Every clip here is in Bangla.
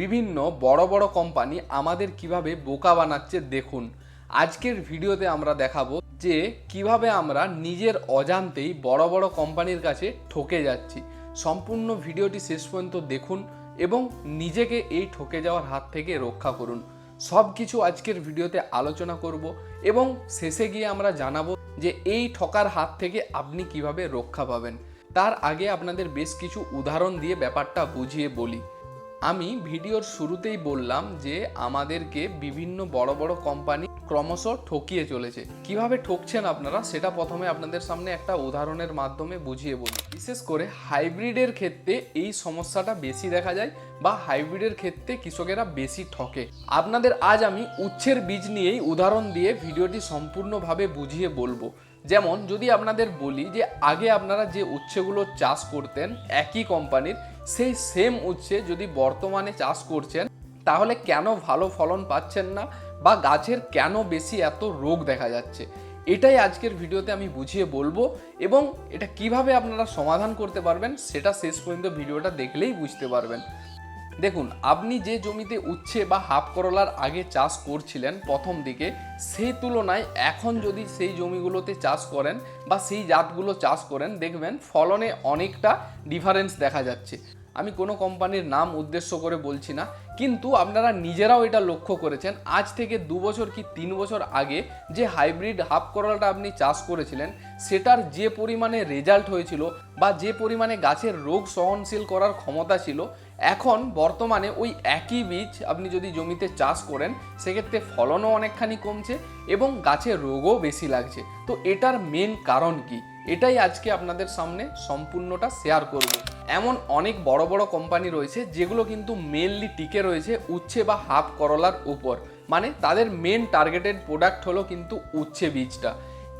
বিভিন্ন বড় বড় কোম্পানি আমাদের কীভাবে বোকা বানাচ্ছে দেখুন। আজকের ভিডিওতে আমরা দেখাবো যে কীভাবে আমরা নিজের অজান্তেই বড় বড় কোম্পানির কাছে ঠকে যাচ্ছি। সম্পূর্ণ ভিডিওটি শেষ পর্যন্ত দেখুন এবং নিজেকে এই ঠকে যাওয়ার হাত থেকে রক্ষা করুন। সব কিছু আজকের ভিডিওতে আলোচনা করব এবং শেষে গিয়ে আমরা জানাব যে এই ঠকার হাত থেকে আপনি কীভাবে রক্ষা পাবেন। তার আগে আপনাদের বেশ কিছু উদাহরণ দিয়ে ব্যাপারটা বুঝিয়ে বলি। আমি ভিডিওর শুরুতেই বললাম যে আমাদেরকে বিভিন্ন বড় বড় কোম্পানি ক্রমশ ঠকিয়ে চলেছে। কীভাবে ঠকছেন আপনারা সেটা প্রথমে আপনাদের সামনে একটা উদাহরণের মাধ্যমে বুঝিয়ে বলি। বিশেষ করে হাইব্রিডের ক্ষেত্রে এই সমস্যাটা বেশি দেখা যায় বা হাইব্রিডের ক্ষেত্রে কৃষকেরা বেশি ঠকে। আপনাদের আজ আমি উচ্ছের বীজ নিয়েই উদাহরণ দিয়ে ভিডিওটি সম্পূর্ণভাবে বুঝিয়ে বলব। যেমন যদি আপনাদের বলি যে আগে আপনারা যে উচ্ছেগুলো চাষ করতেন একই কোম্পানির সেই সেম উচ্ছে যদি বর্তমানে চাষ করছেন, তাহলে কেন ভালো ফলন পাচ্ছেন না বা গাছের কেন বেশি এত রোগ দেখা যাচ্ছে? এটাই আজকের ভিডিওতে আমি বুঝিয়ে বলব এবং এটা কীভাবে আপনারা সমাধান করতে পারবেন সেটা শেষ পর্যন্ত ভিডিওটা দেখলেই বুঝতে পারবেন। দেখুন, আপনি যে জমিতে উচ্ছে বা হাফ করলার আগে চাষ করছিলেন প্রথম দিকে সেই তুলনায় এখন যদি সেই জমিগুলোতে চাষ করেন বা সেই জাতগুলো চাষ করেন, দেখবেন ফলনে অনেকটা ডিফারেন্স দেখা যাচ্ছে। আমি কোনো কোম্পানির নাম উদ্দেশ্য করে বলছি না, কিন্তু আপনারা নিজেরাও এটা লক্ষ্য করেছেন। আজ থেকে দু বছর কি তিন বছর আগে যে হাইব্রিড হাফ করলাটা আপনি চাষ করেছিলেন, সেটার যে পরিমাণে রেজাল্ট হয়েছিল বা যে পরিমাণে গাছের রোগ সহনশীল করার ক্ষমতা ছিল, এখন বর্তমানে ওই একই বীজ আপনি যদি জমিতে চাষ করেন, সেক্ষেত্রে ফলনও অনেকখানি কমছে এবং গাছের রোগও বেশি লাগছে। তো এটার মেন কারণ কি? এটাই আজকে আপনাদের সামনে সম্পূর্ণটা শেয়ার করব। এমন অনেক বড় বড় কোম্পানি রয়েছে যেগুলো কিন্তু মেনলি টিকে রয়েছে উচ্ছে বা হাফ করলার উপর। মানে তাদের মেন টার্গেটেড প্রোডাক্ট হলো কিন্তু উচ্ছে বীজটা।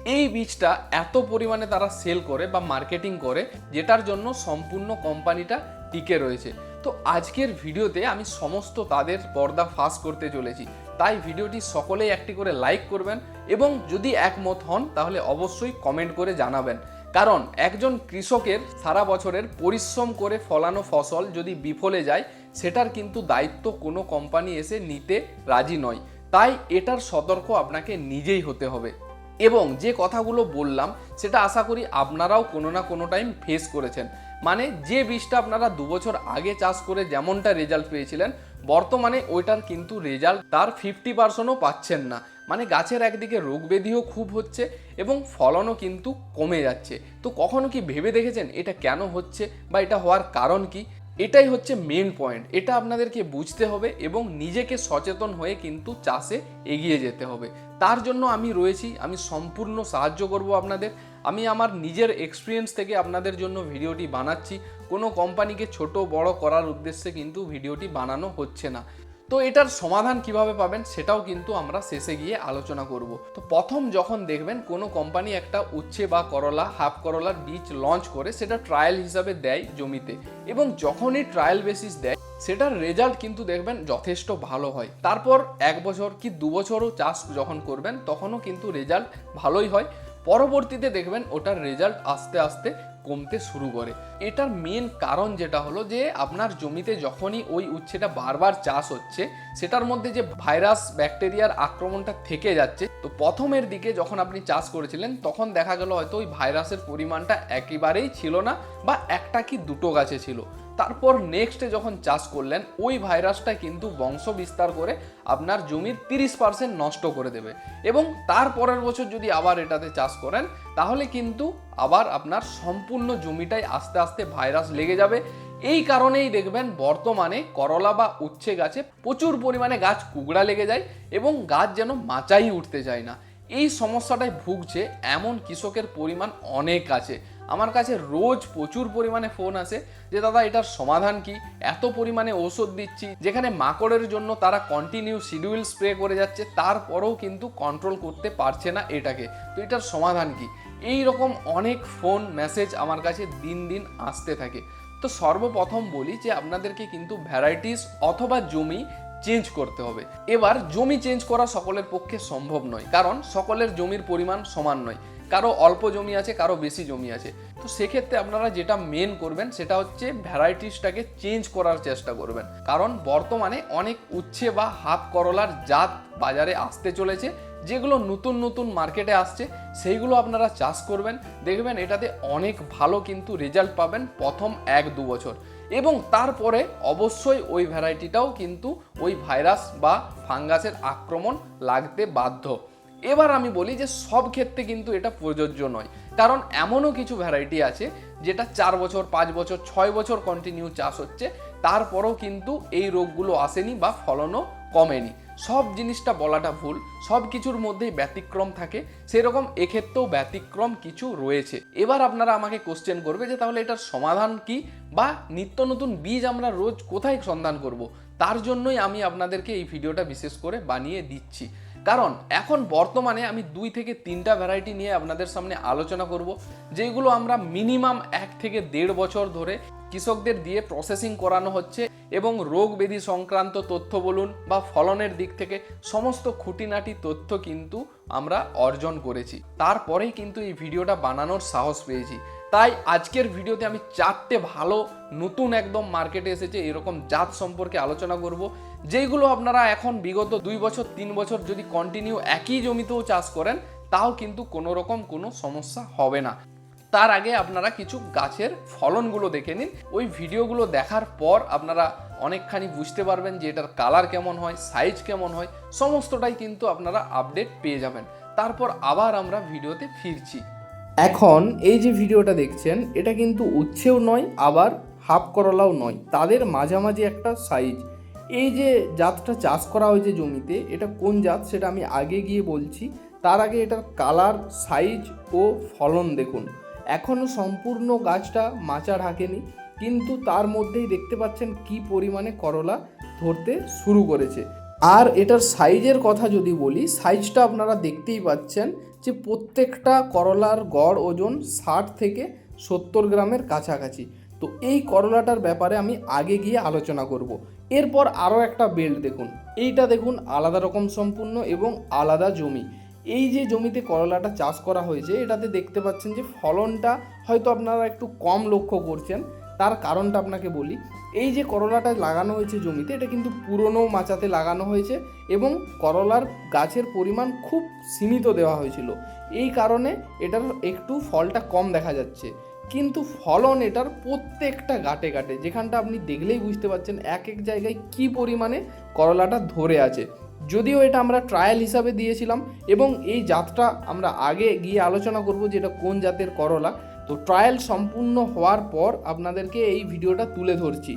এই বীজটা এত পরিমাণে তারা সেল করে বা মার্কেটিং করে, যেটার জন্য সম্পূর্ণ কোম্পানিটা টিকে রয়েছে। তো আজকের ভিডিওতে আমি সমস্ত তাদের পর্দা ফাঁস করতে চলেছি। তাই ভিডিওটি সকলেই একটি করে লাইক করবেন এবং যদি একমত হন, তাহলে অবশ্যই কমেন্ট করে জানাবেন। কারণ একজন কৃষকের সারা বছরের পরিশ্রম করে ফলানো ফসল যদি বিফলে যায়, সেটার কিন্তু দায়িত্ব কোনো কোম্পানি এসে নিতে রাজি নয়। তাই এটার সতর্ক আপনাকে নিজেই হতে হবে। এবং যে কথাগুলো বললাম, সেটা আশা করি আপনারাও কোনো না কোনো টাইম ফেস করেছেন। মানে যে বীজটা আপনারা দু বছর আগে চাষ করে যেমনটা রেজাল্ট পেয়েছিলেন বর্তমানে ওইটার কিন্তু রেজাল্ট তার ফিফটি পার্সেন্টও পাচ্ছেন না। মানে গাছের একদিকে রোগ ব্যাধিও খুব হচ্ছে এবং ফলনও কিন্তু কমে যাচ্ছে। তো কখনো কি ভেবে দেখেছেন এটা কেন হচ্ছে বা এটা হওয়ার কারণ কি? এটাই হচ্ছে মেন পয়েন্ট এটা আপনাদেরকে বুঝতে হবে এবং নিজেকে সচেতন হয়ে কিন্তু চাষে এগিয়ে যেতে হবে। তার জন্য আমি রয়েছি, আমি সম্পূর্ণ সাহায্য করব আপনাদের। আমি আমার নিজের এক্সপিরিয়েন্স থেকে আপনাদের জন্য ভিডিওটি বানাচ্ছি। কোনো কোম্পানিকে ছোট, বড় করার উদ্দেশ্যে কিন্তু ভিডিওটি বানানো হচ্ছে না। তো এটার সমাধান কীভাবে পাবেন সেটাও কিন্তু আমরা শেষে গিয়ে আলোচনা করব। তো প্রথম যখন দেখবেন কোনো কোম্পানি একটা উচ্ছে বা করলা, হাফ করলার বীজ লঞ্চ করে সেটা ট্রায়াল হিসাবে দেয় জমিতে এবং যখনই ট্রায়াল বেসিস দেয়, সেটার রেজাল্ট কিন্তু দেখবেন যথেষ্ট ভালো হয়। তারপর এক বছর কি দু বছরও চাষ যখন করবেন, তখনও কিন্তু রেজাল্ট ভালোই হয়। পরবর্তীতে দেখবেন ওটার রেজাল্ট আস্তে আস্তে কমতে শুরু করে। এটার মেন কারণ যেটা হলো যে, আপনার জমিতে যখনই ওই উচ্ছেটা বারবার চাষ হচ্ছে, সেটার মধ্যে যে ভাইরাস, ব্যাকটেরিয়ার আক্রমণটা থেকে যাচ্ছে, তো প্রথমের দিকে যখন আপনি চাষ করেছিলেন, তখন দেখা গেল হয়তো ওই ভাইরাসের পরিমাণটা একেবারেই ছিল না বা একটা কি দুটো গাছে ছিল। তারপর নেক্সটে যখন চাষ করলেন, ওই ভাইরাসটা কিন্তু বংশ বিস্তার করে আপনার জমির তিরিশ পার্সেন্ট নষ্ট করে দেবে। এবং তার পরের বছর যদি আবার এটাতে চাষ করেন, তাহলে কিন্তু আবার আপনার সম্পূর্ণ জমিটাই আস্তে আস্তে ভাইরাস লেগে যাবে। এই কারণেই দেখবেন বর্তমানে করলা বা উচ্ছে গাছে প্রচুর পরিমাণে গাছ কুকড়া লেগে যায় এবং গাছ যেন মাচাই উঠতে চায় না। এই সমস্যাটায় ভুগছে এমন কৃষকের পরিমাণ অনেক আছে। আমার কাছে রোজ প্রচুর পরিমাণে ফোন আসে যে, দাদা, এটার সমাধান কি? এত পরিমাণে ঔষধ দিচ্ছি। যেখানে মাকড়ের জন্য তারা কন্টিনিউ শিডিউল স্প্রে করে যাচ্ছে, তারপরেও কিন্তু কন্ট্রোল করতে পারছে না এটাকে। তো এটার সমাধান কি? এই রকম অনেক ফোন মেসেজ আমার কাছে দিন দিন আসতে থাকে। তো সর্বপ্রথম বলি যে, আপনাদেরকে কিন্তু ভ্যারাইটিস অথবা জমি চেঞ্জ করতে হবে। এবার জমি চেঞ্জ করা সকলের পক্ষে সম্ভব নয়, কারণ সকলের জমির পরিমাণ সমান নয়। কারও অল্প জমি আছে, কারও বেশি জমি আছে। তো সেক্ষেত্রে আপনারা যেটা মেন করবেন সেটা হচ্ছে ভ্যারাইটিসটাকে চেঞ্জ করার চেষ্টা করবেন। কারণ বর্তমানে অনেক উচ্ছে বা হাফ করলার জাত বাজারে আসতে চলেছে, যেগুলো নতুন নতুন মার্কেটে আসছে, সেইগুলো আপনারা চাষ করবেন। দেখবেন এটাতে অনেক ভালো কিন্তু রেজাল্ট পাবেন প্রথম এক দু বছর। এবং তারপরে অবশ্যই ওই ভ্যারাইটিটাও কিন্তু ওই ভাইরাস বা ফাঙ্গাসের আক্রমণ লাগতে বাধ্য। এবার আমি বলি যে সব ক্ষেত্রে কিন্তু এটা প্রযোজ্য নয়। কারণ এমনও কিছু ভ্যারাইটি আছে যেটা চার বছর, পাঁচ বছর, ছয় বছর কন্টিনিউ চাষ হচ্ছে, তারপরেও কিন্তু এই রোগগুলো আসেনি বা ফলনও কমেনি। সব জিনিসটা বলাটা ভুল, সব কিছুর মধ্যেই ব্যতিক্রম থাকে, সেরকম এক্ষেত্রেও ব্যতিক্রম কিছু রয়েছে। এবার আপনারা আমাকে কোশ্চেন করবে যে তাহলে এটার সমাধান কি বা নিত্য নতুন বীজ আমরা রোজ কোথায় সন্ধান করব? তার জন্যই আমি আপনাদেরকে এই ভিডিওটা বিশেষ করে বানিয়ে দিচ্ছি। কারণ এখন বর্তমানে আমি দুই থেকে তিনটা ভ্যারাইটি নিয়ে আপনাদের সামনে আলোচনা করব যেগুলো আমরা মিনিমাম এক থেকে দেড় বছর ধরে কৃষকদের দিয়ে প্রসেসিং করানো হচ্ছে এবং রোগ ব্যাধি সংক্রান্ত তথ্য বলুন বা ফলনের দিক থেকে সমস্ত খুঁটিনাটি তথ্য কিন্তু আমরা অর্জন করেছি। তারপরেই কিন্তু এই ভিডিওটা বানানোর সাহস পেয়েছি। তাই আজকের ভিডিওতে আমি চারটে ভালো, নতুন একদম মার্কেটে এসেছে, এরকম জাত সম্পর্কে আলোচনা করব। যেগুলো আপনারা এখন বিগত দুই বছর, তিন বছর যদি কন্টিনিউ একই জমিতেও চাষ করেন, তাও কিন্তু কোনো রকম কোনো সমস্যা হবে না। তার আগে আপনারা কিছু গাছের ফলনগুলো দেখে নিন। ওই ভিডিওগুলো দেখার পর আপনারা অনেকখানি বুঝতে পারবেন যে এটার কালার কেমন হয় সাইজ কেমন হয়, সমস্তটাই কিন্তু আপনারা আপডেট পেয়ে যাবেন। তারপর আবার আমরা ভিডিওতে ফিরছি। এখন এই যে ভিডিওটা দেখছেন, এটা কিন্তু উচ্ছেও নয়, আবার হাফ করলাও নয়। তাদের মাঝামাঝি একটা সাইজ এই যে জাতটা চাষ করা হয়েছে জমিতে, এটা কোন জাত সেটা আমি আগে গিয়ে বলছি। তার আগে এটার কালার, সাইজ ও ফলন দেখুন। এখনও সম্পূর্ণ গাছটা মাচা ঢাকেনি কিন্তু তার মধ্যেই দেখতে পাচ্ছেন কি পরিমাণে করলা ধরতে শুরু করেছে। আর এটার সাইজের কথা যদি বলি, সাইজটা আপনারা দেখতেই পাচ্ছেন যে প্রত্যেকটা করলার গড় ওজন ষাট থেকে সত্তর গ্রামের কাছাকাছি। তো এই করলাটার ব্যাপারে আমি আগে গিয়ে আলোচনা করব। এরপর আরও একটা বেল্ট দেখুন। এইটা দেখুন আলাদা রকম সম্পূর্ণ এবং আলাদা জমি। এই যে জমিতে করলাটা চাষ করা হয়েছে, এটাতে দেখতে পাচ্ছেন যে ফলনটা হয়তো আপনারা একটু কম লক্ষ্য করছেন, তার কারণটা আপনাকে বলি। এই যে করলাটা লাগানো হয়েছে জমিতে, এটা কিন্তু পুরনো মাচাতে লাগানো হয়েছে এবং করলার গাছের পরিমাণ খুব সীমিত দেওয়া হয়েছিল। এই কারণে এটার একটু ফলটা কম দেখা যাচ্ছে। কিন্তু ফলন এটার প্রত্যেকটা গাটে গাটে যেখানটা আপনি দেখলেই বুঝতে পারছেন এক এক জায়গায় কি পরিমাণে করলাটা ধরে আছে। যদিও এটা আমরা ট্রায়াল হিসাবে দিয়েছিলাম এবং এই জাতটা আমরা আগে গিয়ে আলোচনা করব যে এটা কোন জাতের করলা। তো ট্রায়াল সম্পূর্ণ হওয়ার পর আপনাদেরকে এই ভিডিওটা তুলে ধরছি।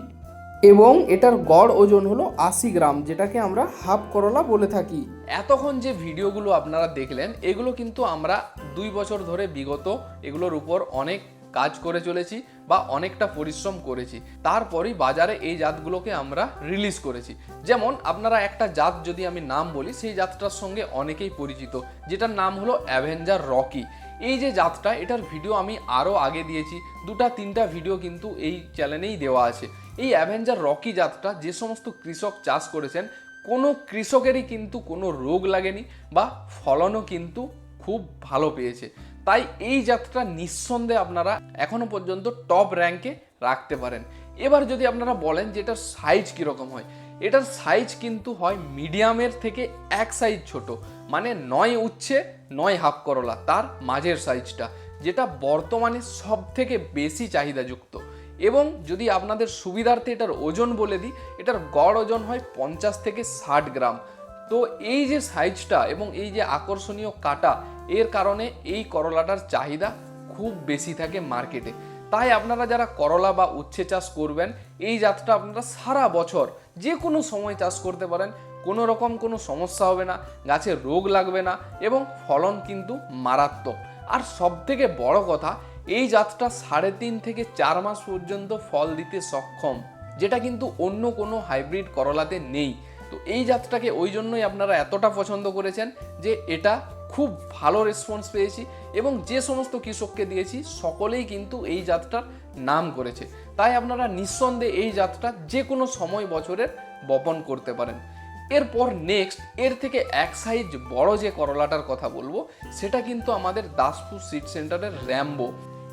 এবং এটার গড় ওজন হলো আশি গ্রাম, যেটাকে আমরা হাফ করলা বলে থাকি। এতক্ষণ যে ভিডিওগুলো আপনারা দেখলেন, এগুলো কিন্তু আমরা দুই বছর ধরে বিগত, এগুলোর উপর অনেক কাজ করে চলেছি বা অনেকটা পরিশ্রম করেছি। তারপরেই বাজারে এই জাতগুলোকে আমরা রিলিজ করেছি। যেমন আপনারা একটা জাত যদি আমি নাম বলি, সেই জাতটার সঙ্গে অনেকেই পরিচিত, যেটার নাম হলো অ্যাভেঞ্জার রকি এই যে জাতটা, এটার ভিডিও আমি আরও আগে দিয়েছি। দুটা, তিনটা ভিডিও কিন্তু এই চ্যানেলেই দেওয়া আছে। এই অ্যাভেঞ্জার রকি জাতটা, যে সমস্ত কৃষক চাষ করেছেন, কোনো কৃষকেরই কিন্তু কোনো রোগ লাগেনি বা ফলনও কিন্তু খুব ভালো পেয়েছে। তাই এই জাতটা নিঃসন্দেহে আপনারা এখনও পর্যন্ত টপ র্যাঙ্কে রাখতে পারেন। এবার যদি আপনারা বলেন যে এটার সাইজ কীরকম হয়, এটার সাইজ কিন্তু হয় মিডিয়ামের থেকে এক সাইজ ছোট মানে নয় উচ্ছে, নয় হাফ করলা, তার মাঝের সাইজটা যেটা বর্তমানে সব থেকে বেশি চাহিদাযুক্ত। এবং যদি আপনাদের সুবিধার্থে এটার ওজন বলে দিই, এটার গড় ওজন হয় পঞ্চাশ থেকে ষাট গ্রাম তো এই যে সাইজটা এবং এই যে আকর্ষণীয় কাটা, এর কারণে এই করলাটার চাহিদা খুব বেশি থাকে মার্কেটে। তাই আপনারা যারা করলা বা উচ্ছে চাষ করবেন, এই জাতটা আপনারা সারা বছর যে কোনো সময় চাষ করতে পারেন। কোনো রকম কোনো সমস্যা হবে না, গাছে রোগ লাগবে না এবং ফলন কিন্তু মারাত্মক। আর সব থেকে বড় কথা, এই জাতটা সাড়ে তিন থেকে চার মাস পর্যন্ত ফল দিতে সক্ষম, যেটা কিন্তু অন্য কোনো হাইব্রিড করলাতে নেই। তো এই জাতটাকে ওই জন্যই আপনারা এতটা পছন্দ করেছেন যে এটা খুব ভালো রেসপন্স পেয়েছি এবং যে সমস্ত কৃষককে দিয়েছি সকলেই কিন্তু এই জাতটার নাম করেছে। তাই আপনারা নিঃসন্দেহে এই জাতটা যে কোনো সময় বছরের বপন করতে পারেন। এরপর নেক্সট এর থেকে এক সাইজ বড় যে করলাটার কথা বলব, সেটা কিন্তু আমাদের দাসপুর সিট সেন্টারের র্যাম্বো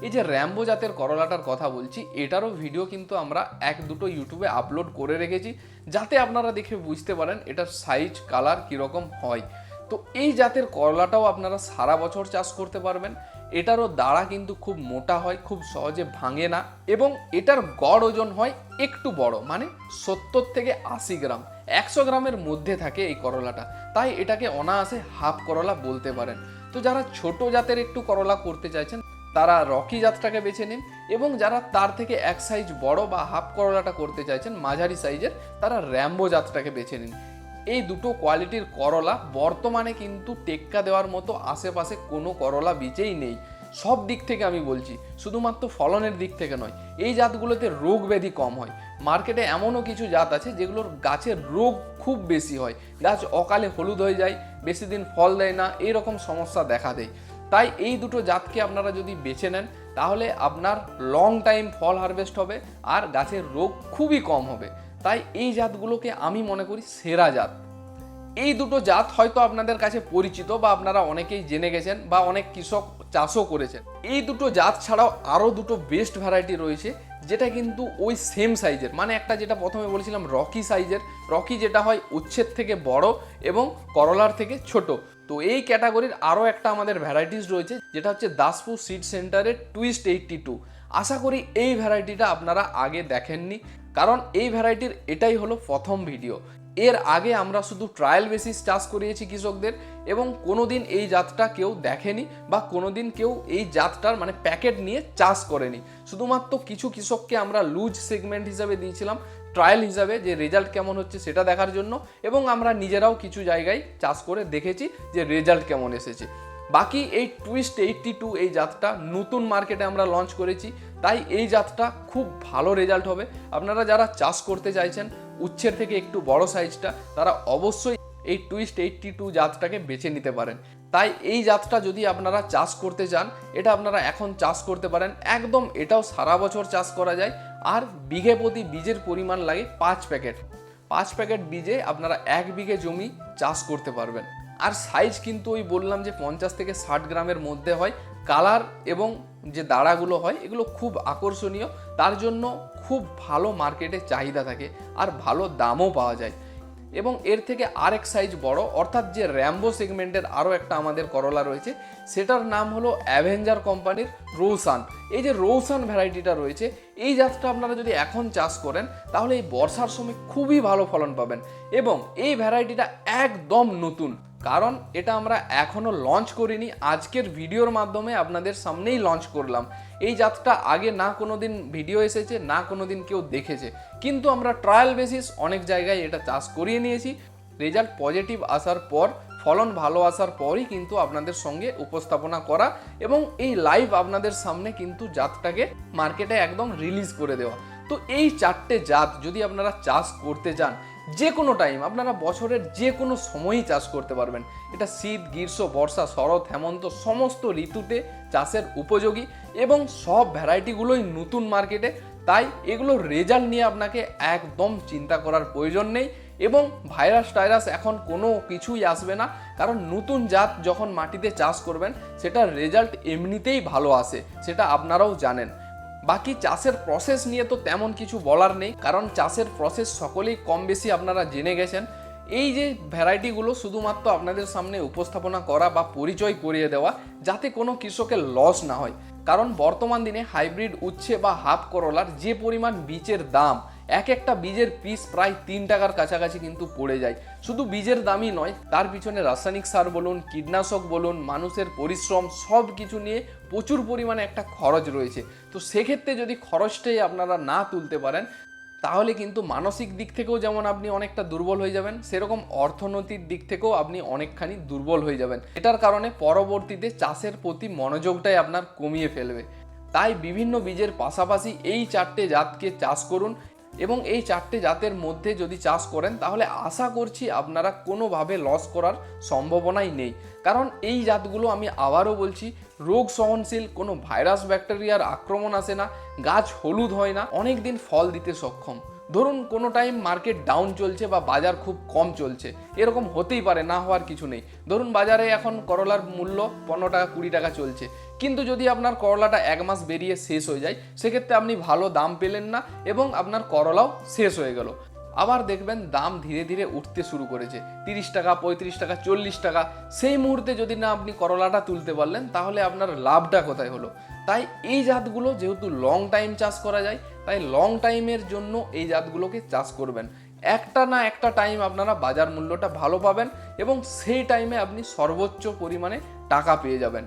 এই যে র্যাম্বো জাতের করলাটার কথা বলছি, এটারও ভিডিও কিন্তু আমরা এক দুটো ইউটিউবে আপলোড করে রেখেছি, যাতে আপনারা দেখে বুঝতে পারেন এটার সাইজ কালার কীরকম হয়। তো এই জাতের করলাটাও আপনারা সারা বছর চাষ করতে পারবেন। এটারও দাঁড়া কিন্তু খুব মোটা হয়, খুব সহজে ভাঙে না এবং এটার গড় ওজন হয় একটু বড় মানে সত্তর থেকে আশি গ্রাম। একশো গ্রামের মধ্যে থাকে এই করলাটা। তাই এটাকে অনায়াসে হাফ করলা বলতে পারেন। তো যারা ছোট জাতের একটু করলা করতে চাইছেন তারা রকি জাতটাকে বেছে নিন এবং যারা তার থেকে এক সাইজ বড় বা হাফ করলাটা করতে চাইছেন, মাঝারি সাইজের তারা র্যাম্বো জাতটাকে বেছে নিন। এই দুটো কোয়ালিটির করলা বর্তমানে কিন্তু টেক্কা দেওয়ার মতো আশেপাশে কোনো করলা বীজেই নেই। সব দিক থেকে আমি বলছি, শুধুমাত্র ফলনের দিক থেকে নয়, এই জাতগুলোতে রোগ ব্যাধি কম হয়। মার্কেটে এমনও কিছু জাত আছে যেগুলোর গাছের রোগ খুব বেশি হয়। গাছ অকালে হলুদ হয়ে যায়, বেশি দিন ফল দেয় না এই রকম সমস্যা দেখা দেয়। তাই এই দুটো জাতকে আপনারা যদি বেছে নেন, তাহলে আপনার লং টাইম ফল হারভেস্ট হবে আর গাছের রোগ খুবই কম হবে। তাই এই জাতগুলোকে আমি মনে করি সেরা জাত। এই দুটো জাত হয়তো আপনাদের কাছে পরিচিত বা আপনারা অনেকেই জেনে গেছেন বা অনেক কৃষক চাষও করেছেন। এই দুটো জাত ছাড়াও আরও দুটো বেস্ট ভ্যারাইটি রয়েছে, যেটা কিন্তু ওই সেম সাইজের মানে একটা যেটা প্রথমে বলেছিলাম রকি সাইজের রকি যেটা হয় উচ্ছেদ থেকে বড় এবং করলার থেকে ছোট। তো এই ক্যাটাগরির আরও একটা আমাদের ভ্যারাইটিস রয়েছে, যেটা হচ্ছে দাসপুর সিড সেন্টারের টুইস্ট এইটটি টু আশা করি এই ভ্যারাইটিটা আপনারা আগে দেখেননি, কারণ এই ভ্যারাইটির এটাই হলো প্রথম ভিডিও এর আগে আমরা শুধু ট্রায়াল বেসিস চাষ করিয়েছি কৃষকদের এবং কোনো দিন এই জাতটা কেউ দেখেনি বা কোনো দিন কেউ এই জাতটার মানে প্যাকেট নিয়ে চাষ করেনি। শুধুমাত্র কিছু কৃষককে আমরা লুজ সেগমেন্ট হিসাবে দিয়েছিলাম ট্রায়াল হিসাবে যে রেজাল্ট কেমন হচ্ছে সেটা দেখার জন্য এবং আমরা নিজেরাও কিছু জায়গায় চাষ করে দেখেছি যে রেজাল্ট কেমন এসেছে। বাকি এই টুইস্ট এইটটি টু এই জাতটা নতুন মার্কেটে আমরা লঞ্চ করেছি, তাই এই জাতটা খুব ভালো রেজাল্ট হবে। আপনারা যারা চাষ করতে চাইছেন উচ্ছের থেকে একটু বড় সাইজটা, তারা অবশ্যই এই টুইস্ট এইটটি টু জাতটাকে বেছে নিতে পারেন। তাই এই জাতটা যদি আপনারা চাষ করতে চান, এটা আপনারা এখন চাষ করতে পারেন। একদম এটাও সারা বছর চাষ করা যায়। আর বিঘে প্রতি বীজের পরিমাণ লাগে পাঁচ প্যাকেট। পাঁচ প্যাকেট বীজে আপনারা এক বিঘে জমি চাষ করতে পারবেন। আর সাইজ কিন্তু ওই বললাম যে পঞ্চাশ থেকে ষাট গ্রামের মধ্যে হয়। কালার এবং যে দাঁড়াগুলো হয়, এগুলো খুব আকর্ষণীয়। তার জন্য খুব ভালো মার্কেটে চাহিদা থাকে আর ভালো দামও পাওয়া যায়। এবং এর থেকে আরেক সাইজ বড়, অর্থাৎ যে র্যাম্বো সেগমেন্টের আরও একটা আমাদের করলা রয়েছে, সেটার নাম হলো অ্যাভেঞ্জার কোম্পানির রৌসান এই যে রৌসান ভ্যারাইটিটা রয়েছে, এই জাতটা আপনারা যদি এখন চাষ করেন, তাহলে এই বর্ষার সময় খুবই ভালো ফলন পাবেন। এবং এই ভ্যারাইটিটা একদম নতুন। কারণ এটা আমরা এখনও লঞ্চ করিনি, আজকের ভিডিওর মাধ্যমে আপনাদের সামনেই লঞ্চ করলাম। এই জাতটা আগে না কোনো দিন ভিডিও এসেছে, না কোনো দিন কেউ দেখেছে। কিন্তু আমরা ট্রায়াল বেসিস অনেক জায়গায় এটা চাষ করিয়ে নিয়েছি। রেজাল্ট পজিটিভ আসার পর, ফলন ভালো আসার পরই কিন্তু আপনাদের সঙ্গে উপস্থাপনা করা এবং এই লাইভ আপনাদের সামনে কিন্তু জাতটাকে মার্কেটে একদম রিলিজ করে দেওয়া। তো এই চারটে জাত যদি আপনারা চাষ করতে চান যে কোনো টাইম আপনারা বছরের যে কোনো সময়ই চাষ করতে পারবেন। এটা শীত, গ্রীষ্ম, বর্ষা, শরৎ, হেমন্ত, সমস্ত ঋতুতে চাষের উপযোগী এবং সব ভ্যারাইটিগুলোই নতুন মার্কেটে তাই এগুলো রেজাল্ট নিয়ে আপনাকে একদম চিন্তা করার প্রয়োজন নেই এবং ভাইরাস টাইরাস এখন কোনো কিছুই আসবে না। কারণ নতুন জাত যখন মাটিতে চাষ করবেন, সেটার রেজাল্ট এমনিতেই ভালো আসে, সেটা আপনারাও জানেন। বাকি চাষের প্রসেস নিয়ে তো তেমন কিছু বলার নেই, কারণ চাষের প্রসেস সকলেই কম বেশি আপনারা জেনে গেছেন। এই যে ভ্যারাইটিগুলো শুধুমাত্র আপনাদের সামনে উপস্থাপনা করা বা পরিচয় করিয়ে দেওয়া, যাতে কোনো কৃষকের লস না হয়। কারণ বর্তমান দিনে হাইব্রিড উচ্ছে বা হাফ করলার যে পরিমাণ বীজের দাম এক একটা বীজের পিস প্রায় তিন টাকার কাছাকাছি কিন্তু পড়ে যায়। শুধু বীজের দামই নয়, তার পিছনে রাসায়নিক সার বলুন, কীটনাশক বলুন, মানুষের পরিশ্রম, সব কিছু নিয়ে প্রচুর পরিমাণে একটা খরচ রয়েছে। তো সেক্ষেত্রে যদি খরচটাই আপনারা না তুলতে পারেন, তাহলে কিন্তু মানসিক দিক থেকেও যেমন আপনি অনেকটা দুর্বল হয়ে যাবেন, সেরকম অর্থনৈতিক দিক থেকেও আপনি অনেকখানি দুর্বল হয়ে যাবেন। এটার কারণে পরবর্তীতে চাষের প্রতি মনোযোগটাই আপনার কমিয়ে ফেলবে। তাই বিভিন্ন বীজের পাশাপাশি এই চারটে জাতকে চাষ করুন এবং এই চারটে জাতের মধ্যে যদি চাষ করেন, তাহলে আশা করছি আপনারা কোনোভাবে লস করার সম্ভাবনাই নেই। কারণ এই জাতগুলো আমি আবারও বলছি, রোগ সহনশীল, কোনো ভাইরাস ব্যাকটেরিয়ার আক্রমণ আসে না, গাছ হলুদ হয় না অনেক দিন ফল দিতে সক্ষম। ধরুন কোনো টাইম মার্কেট ডাউন চলছে বা বাজার খুব কম চলছে, এরকম হতেই পারে, না হওয়ার কিছু নেই। ধরুন বাজারে এখন করলার মূল্য পনেরো টাকা, কুড়ি টাকা চলছে। কিন্তু যদি আপনার করলাটা এক মাস বেরিয়ে শেষ হয়ে যায়, সেক্ষেত্রে আপনি ভালো দাম পেলেন না এবং আপনার করলাও শেষ হয়ে গেল। আবার দেখবেন দাম ধীরে ধীরে উঠতে শুরু করেছে। তিরিশ টাকা, পঁয়ত্রিশ টাকা, চল্লিশ টাকা, সেই মুহূর্তে যদি না আপনি করলাটা তুলতে পারলেন, তাহলে আপনার লাভটা কোথায় হলো? তাই এই জাতগুলো যেহেতু লং টাইম চাষ করা যায়, তাই লং টাইমের জন্য এই জাতগুলোকে চাষ করবেন। একটা না একটা টাইম আপনারা বাজার মূল্যটা ভালো পাবেন এবং সেই টাইমে আপনি সর্বোচ্চ পরিমাণে টাকা পেয়ে যাবেন।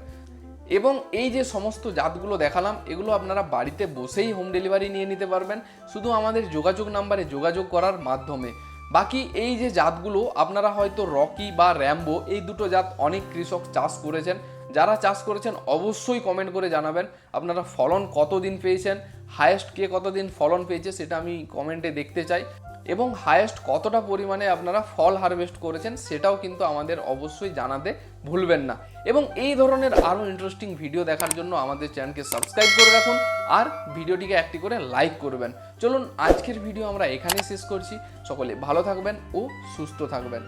এবং এই যে সমস্ত জাতগুলো দেখালাম, এগুলো আপনারা বাড়িতে বসেই হোম ডেলিভারি নিয়ে নিতে পারবেন। শুধু আমাদের যোগাযোগ নাম্বারে যোগাযোগ করার মাধ্যমে। বাকি এই যে জাতগুলো, আপনারা হয়তো রকি বা র্যাম্বো, এই দুটো জাত অনেক কৃষক চাষ করেছেন। যারা চাষ করেছেন, অবশ্যই কমেন্ট করে জানাবেন। আপনারা ফলন কতদিন পেয়েছেন হায়েস্ট কে কতদিন ফলন পেয়েছে, সেটা আমি কমেন্টে দেখতে চাই। এবং হায়েস্ট কতটা পরিমাণে আপনারা ফল হারভেস্ট করেছেন সেটাও কিন্তু আমাদের অবশ্যই জানাতে ভুলবেন না। এবং এই ধরনের আরও ইন্টারেস্টিং ভিডিও দেখার জন্য আমাদের চ্যানেলকে সাবস্ক্রাইব করে রাখুন আর ভিডিওটিকে একটি করে লাইক করবেন। চলুন আজকের ভিডিও আমরা এখানেই শেষ করছি। সকলে ভালো থাকবেন ও সুস্থ থাকবেন।